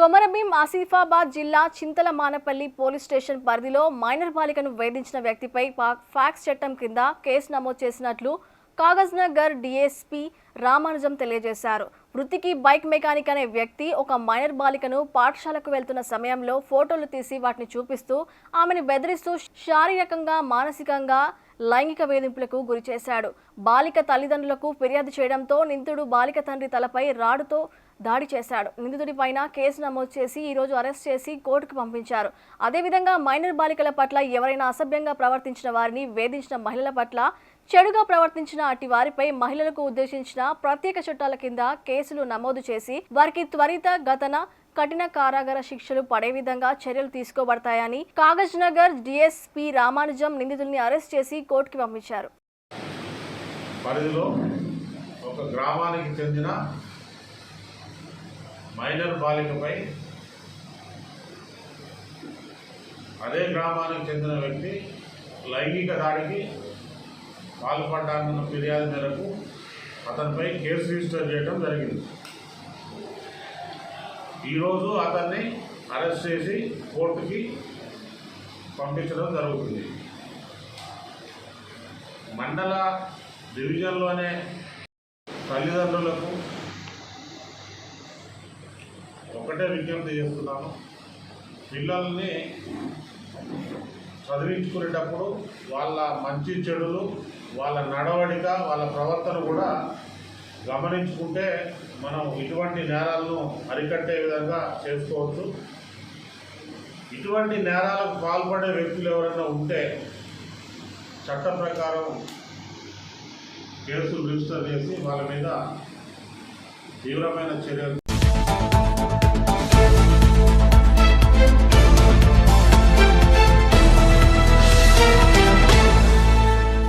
కొమరభీం ఆసిఫాబాద్ జిల్లా Chintala Manapalli police station పరిధిలో minor బాలికను వేధించిన వ్యక్తిపై ఫ్యాక్స్ చట్టం కింద కేసు నమోదు చేసినట్లు కాగజ్నగర్ డిఎస్పీ రామానుజం తెలియజేశారు. వృత్తికి బైక్ మెకానిక్ అనే వ్యక్తి ఒక మైనర్ బాలికను పాఠశాలకు వెళ్తున్న సమయంలో ఫోటోలు తీసి వాటిని చూపిస్తూ ఆమెను బెదిరిస్తూ శారీరకంగా మానసికంగా లైంగిక వేధింపులకు గురి చేశాడు. బాలిక తల్లిదండ్రులకు ఫిర్యాదు చేయడంతో నిందితుడు బాలిక తండ్రి తలపై రాడుతో దాడి చేశాడు. నిందితుడి పైన కేసు నమోదు చేసి ఈరోజు అరెస్ట్ చేసి కోర్టుకు పంపించారు. అదేవిధంగా మైనర్ బాలికల పట్ల ఎవరైనా అసభ్యంగా ప్రవర్తించిన వారిని వేధించిన మహిళల పట్ల చెడుగా ప్రవర్తించిన అటు వారిపై మహిళలకు ఉద్దేశించిన ప్రత్యేక చట్టాల కింద కేసులు నమోదు చేసి వారికి త్వరిత గతన కఠిన కారాగార శిక్షలు పడే విధంగా చర్యలు తీసుకోబడతాయని కాగజ్ నగర్ డిఎస్పీ రామానుజం నిందితుల్ని అరెస్ట్ చేసి కోర్టుకి పంపించారు. పరిధిలో ఒక గ్రామానికి చెందిన మైనర్ బాలికపై అదే గ్రామానికి చెందిన వ్యక్తి లైంగిక దాడికి పాల్పడ్డానన్న ఫిర్యాదు మేరకు అతనిపై కేసు రిజిస్టర్ చేయడం జరిగింది. ఈరోజు అతన్ని అరెస్ట్ చేసి కోర్టుకి పంపించడం జరుగుతుంది. మండల డివిజన్లోనే తల్లిదండ్రులకు ఒకటే విజ్ఞప్తి చేస్తున్నాను. పిల్లల్ని చదివించుకునేటప్పుడు వాళ్ళ మంచి చెడులు వాళ్ళ నడవడిక వాళ్ళ ప్రవర్తన కూడా గమనించుకుంటే మనం ఇటువంటి నేరాలను అరికట్టే విధంగా చేసుకోవచ్చు. ఇటువంటి నేరాలకు పాల్పడే వ్యక్తులు ఎవరైనా ఉంటే చట్ట ప్రకారం కేసులు రిజిస్టర్ చేసి వాళ్ళ మీద తీవ్రమైన చర్యలు